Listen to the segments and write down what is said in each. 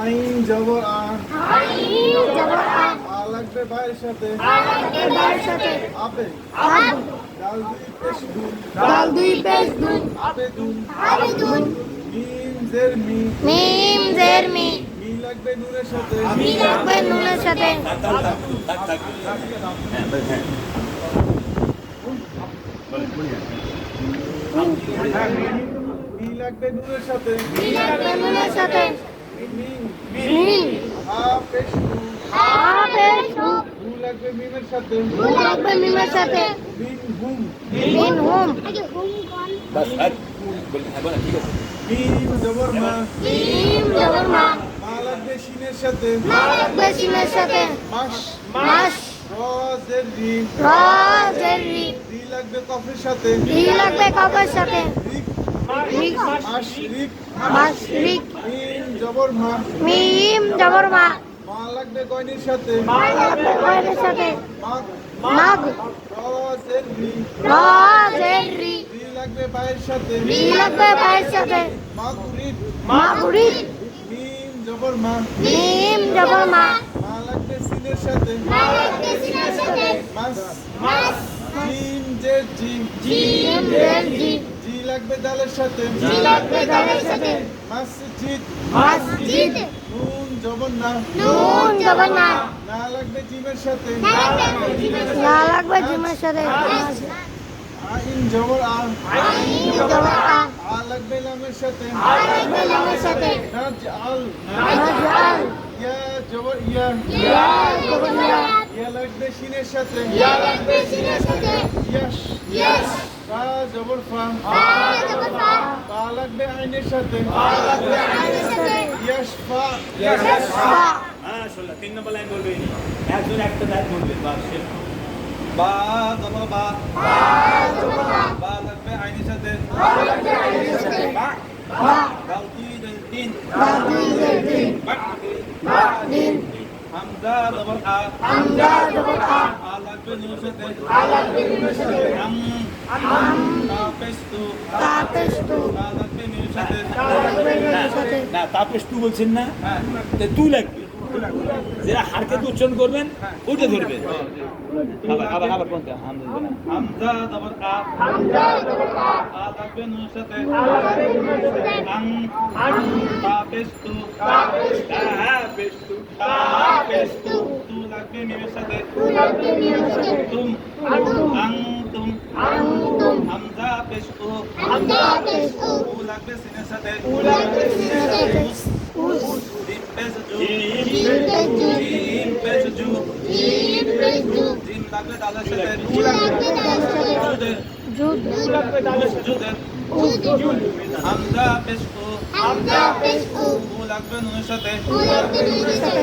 শাই ইন শাই ইন হামজা হামজা জের লাগবে সিনের সাথে। দুই পেশমুন ইসমুন ইসমুন দুই পড়া দুই আইন জবর আ আ ভাইয়ের সাথে ডাল পেশ দুন আবে দুন মিম জের মি মিম জের মি মি লাগবে নুনের সাথে। মি লাগবে নুনের সাথে। তাক তাক তাক তাক হ্যাঁ হ্যাঁ মি লাগবে নুনের সাথে। মি লাগবে নুনের সাথে। লাগবে মিমের সাথে। মু লাগবে মিমের সাথে। মিম হুম। মিন হুম। বাস আর বল হ্যাঁ বল ঠিক আছে। মিম জবর মা। মিম জবর মা। মা লাগবে শিনের সাথে। মা লাগবে সিনের সাথে। মাস। মাস। র জের রি র রি রি লাগবে কফের সাথে। রি লাগবে কপের সাথে। রিক রিক মাস রিক মাস রিক মিম জবর মা মিম জবর মা মা লাগবে গয়নির সাথে মা লাগবে কয়ের সাথে মাগ মাগ র রি র রি রি লাগবে পায়ের সাথে। রি লাগবে পায়ের সাথে মাগ রিদ মা মিম জবর মা মিম জবর মা মা লাগবে সিনের সাথে মা লাগবে সিনের সাথে মাস। মাস। জিম জের জি জিম জের জি জি লাগবে দালের সাথে। জি লাগবে দালের সাথে। মসজিদ। মসজিদ। নুন জবর না নুন জবর না না লাগবে জিমের সাথে। না লাগবে জিমের সাথে। আইন জবর আ আইন জবর আ আ লাগবে লামের সাথে। আ লাগবে লামের সাথে। নাজাল ইয়া জবর ইয়া। ইয়া জবর ইয়া। ইয়া লাগবে শিনের সাথে। ইয়া লাগবে সিনের সাথে। ইয়াস। ইয়াস। জবর ফা ফা জবর ফা পা লাগবে আইনের সাথে। আইনের সাথে। ইয়াস ফা। ইয়াস মাশাআল্লাহ তিন নম্বর লাইন বলবে একজন একটা লাইন বলবে বাস শেষ। বা জবর বা। বা লাগবে আইনের সাথে। বা বা। বা। বা বা লাগবে নুনের সাথে আ লাগবে নুনের সাথে আম আম তা পেস্তু তাপেস্তু তা লাগবে নুনের সাথে তা লাগবে নুনের সাথে না তাপস তু বলছেন না? হ্যাঁ তো তু লাগবে। যেটা হারকে তো উচ্চারণ করবেন ওইটা ধরবেন আবার আবার আবার কোনটা? হামজা জবর আ হামজা জবর আ আ লাগবে নুনের সাথে। আ লাগবে নুনের সাথে। তা পেস্তু তাপেস্তু। তাপেস্তু। তু লাগবে মিমের সাথে তুম আন্তুম আন্তুম হামজা পেস্তু হামজা পেস্তু তু লাগবে সিনের সাথে তু লাগবে সিনের সাথে উস উস নুনের সাথে তু লাগবে নুনের সাথে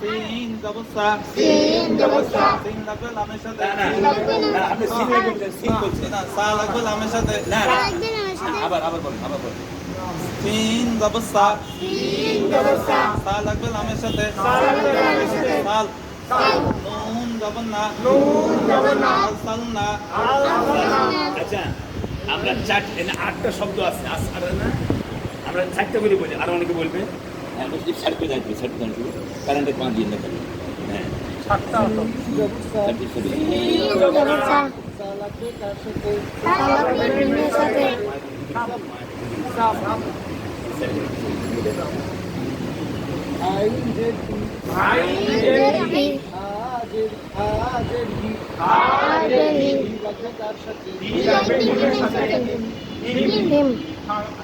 সিন জবর সা লাগবে সাথে আমরা চার এখানে আটটা শব্দ আছে না? আমরা চারটা করে বলি, আর অনেকে বলবে मतलब सड़क पे जाती है सड़क कंट्रोल करंट के पाँच दिन में करें Him.